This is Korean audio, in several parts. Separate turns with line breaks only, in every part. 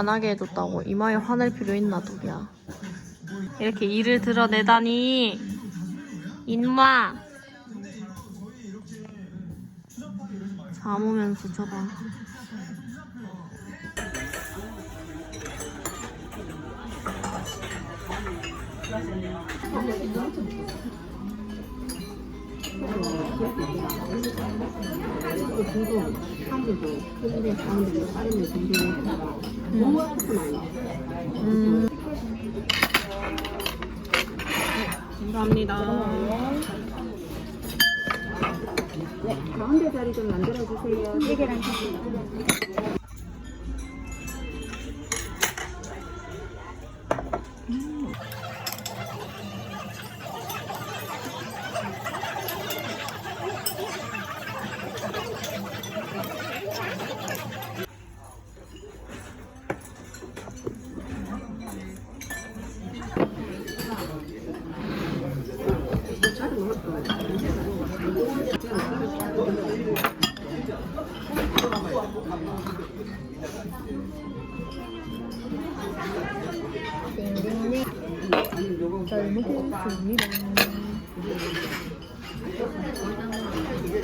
안 하게 해줬다고. 이마에 화낼 필요 있나 도리야. 이렇게 일을 드러내다니. 인마. 잠오면서 저봐 음. 감사합니다
가운데 자리 좀 만들어 주세요. 세 개랑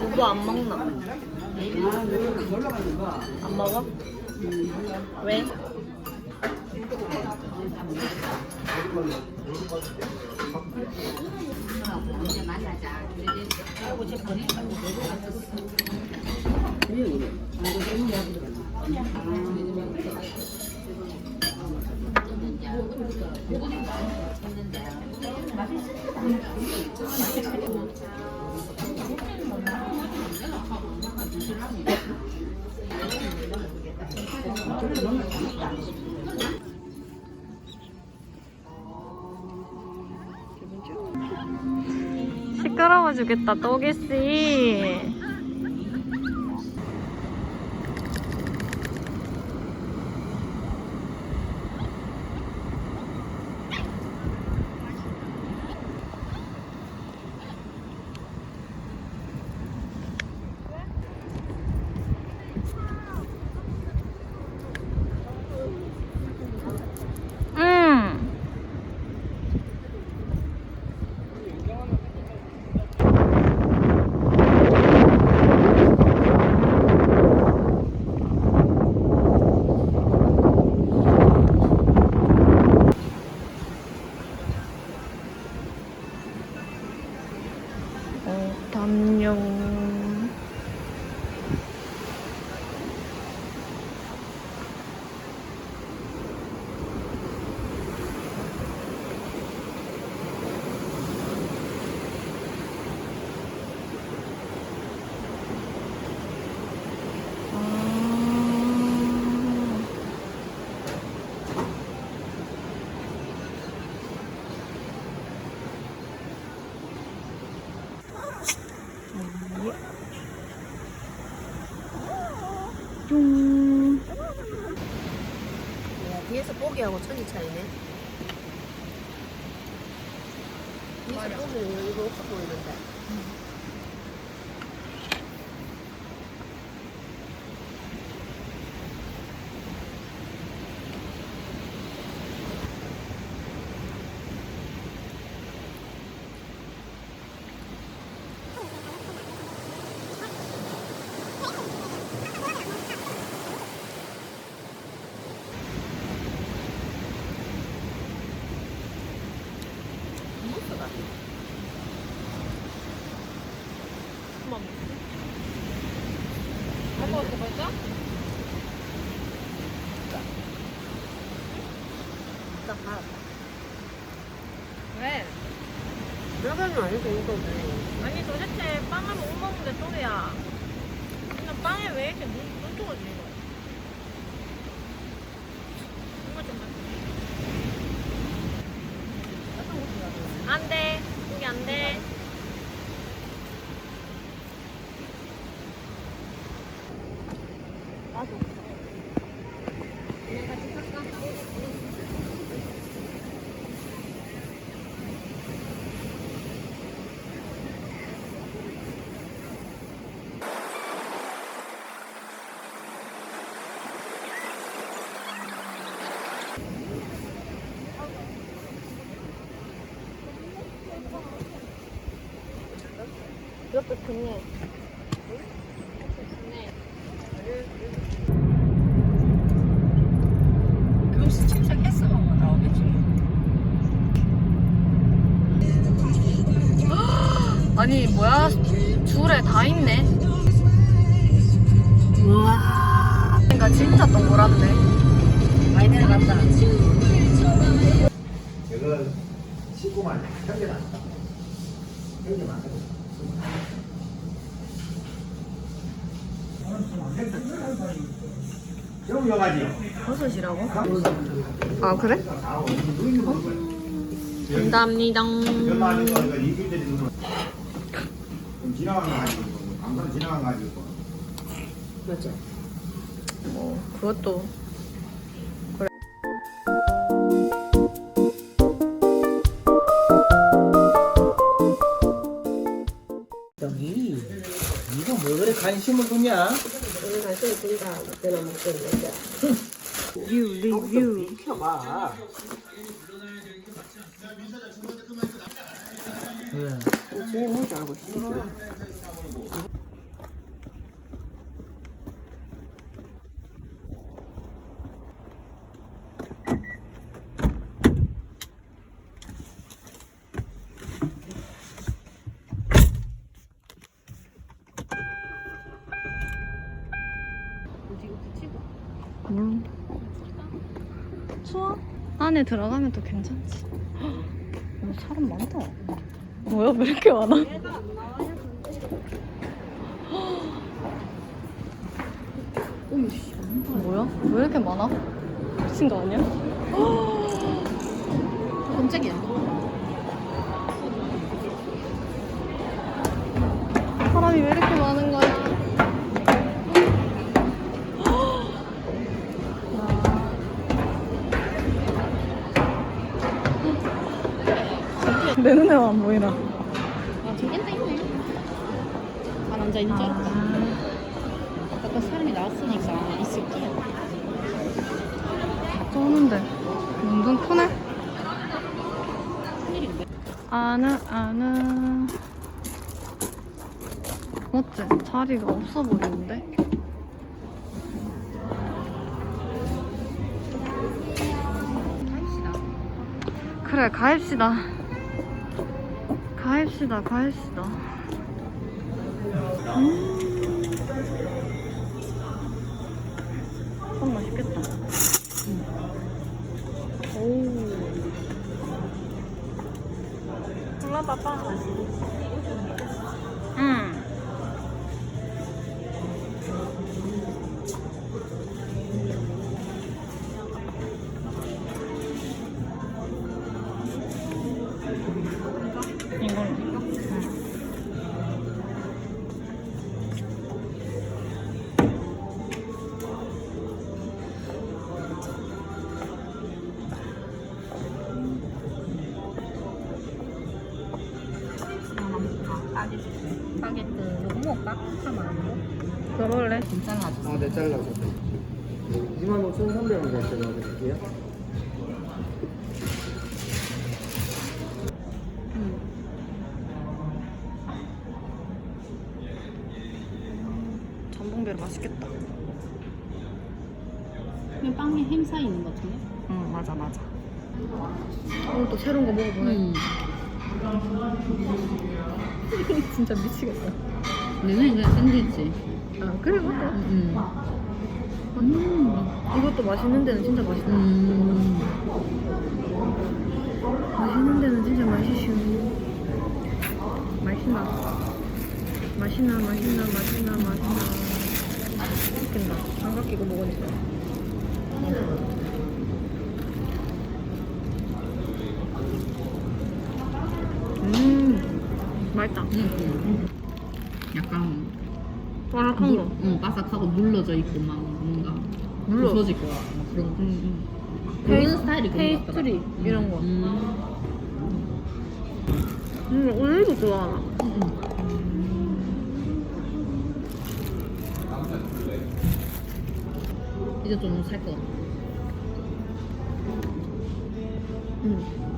누구 안 먹나? 안 먹어? 왜? 시끄러워 주겠다 또기씨 담요. 아. 뚱.
보기하고 천이 차이네. 뒤에서 보기는 이거 없어 보이는데. 딱 봐.
왜?
몇개는 아니고 이거지.
아니 도대체 빵을 못 먹는데 또야. 그냥 빵에 왜 이렇게 눈, 눈동을 지는 거야? 이거 좀 봐. 안 돼. 좋네.
그거 침착했어. 나오겠지.
아니 뭐야 줄에 다 있네.
우와.
그러니까 진짜 동그랗네.
많이 내려간다.
이거 식구만 현재 났다. 현재 만들 여기 여가지요.
버섯이라고? 아 그래? 감사합니다.
안 되고 이거 이길들이 좀 지나간 거 가지고 방송 지나간 거 가지고
맞죠?
뭐 그것도
여기 이거 뭐 그래 관심을 두냐?
오늘 갈때 둘다 그때나 먹겠는데.
뷰리
있어.
음. 추워? 안에 들어가면 또 괜찮지. 헉, 어, 사람 많다. 뭐야 왜 이렇게 많아? 어이씨, 뭐야? 왜 이렇게 많아? 미친 거 아니야?
깜짝이야.
사람이 왜 이렇게 내 눈에 안 보이나?
아, 저기 앉아 있네. 안 앉아 있는 줄 알았다. 아까 사람이 나왔으니까 있을게.
쩌는데 완전 크네.
큰일인데.
아는 아는 맞지? 자리가 없어 보이는데? 그래 가입시다 가입시다 가입시다. 음. 참 맛있겠다. 오. 골라봐봐
하면 안 돼?
그럴래?
괜찮아.
아, 네 잘라서. 25,300원 결제해 드릴게요.
전봉배로 맛있겠다
그냥 빵에 햄 사이 있는 것 같은데?
응 맞아 맞아 오늘 또 새로운 거 먹어보네
응.
진짜 미치겠다
내 눈에 그냥 샌드위치.
아 그래 맞아
응. 음.
이것도 맛있는 데는 진짜 맛있다
음.
맛있는 데는 진짜 맛있슈 맛있나 맛있나 맛있나 맛있나 맛있나 맛있겠나 장갑 끼고 먹으니까 음 맛있다
음. 약간
바삭한 거
응, 바삭하고 눌러져 있고 막 뭔가
눌러.
부서질 거야. 막 그런 거.
음,
그런
페이-
스타일이 그런 것 같더라.
페이스트리
음.
이런 거.
음.
음, 오늘도 좋아하나
음. 이제 좀살것 같아.
음.